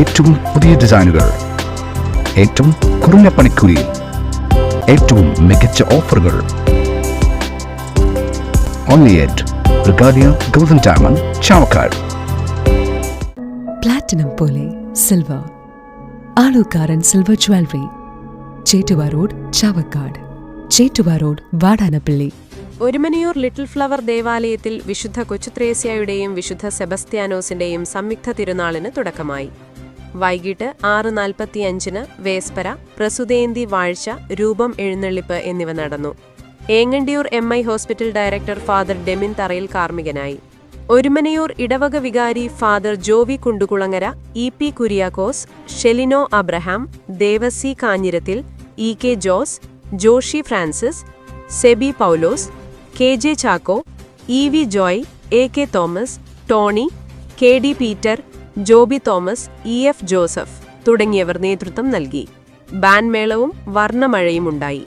ഏറ്റവും പുതിയ ഡിസൈനുകൾ. ഏറ്റവും കുറഞ്ഞ പണിക്കൂലിയിൽ ഏറ്റവും മികച്ച ഓഫറുകൾ. Only at Regalia golden diamond Chavakkad platinum പോലെ silver Alukkaran silver jewellery Chettuva road Chavakkad Chettuva road Vadanappally Orumanayur little flower ദേവാലയത്തിൽ വിശുദ്ധ കൊച്ചുത്രേസ്യയുടെയും വിശുദ്ധ സെബസ്ത്യാനോസിന്റെയും സംയുക്ത തിരുനാളിന് തുടക്കമായി. വൈകിട്ട് ആറ് നാൽപ്പത്തിയഞ്ചിന് വേസ്പര പ്രസുതേന്തി വാഴ്ച രൂപം എഴുന്നള്ളിപ്പ് എന്നിവ നടന്നു. Engandiyur M I hospital director father Demin Tharayil കാർമ്മികനായി. Orumanayur ഇടവക വികാരി father Jovi Kundukulangara E P Kuriakose Shelino Abraham Devasi Kanjirathil E K Jose Joshi Francis Sebi Paulose K J Chacko E V Joy A K Thomas Tony K D Peter Joby Thomas E F Joseph തുടങ്ങിയവർ നേതൃത്വം നൽകി. ബാൻമേളവും വർണമഴയും ഉണ്ടായി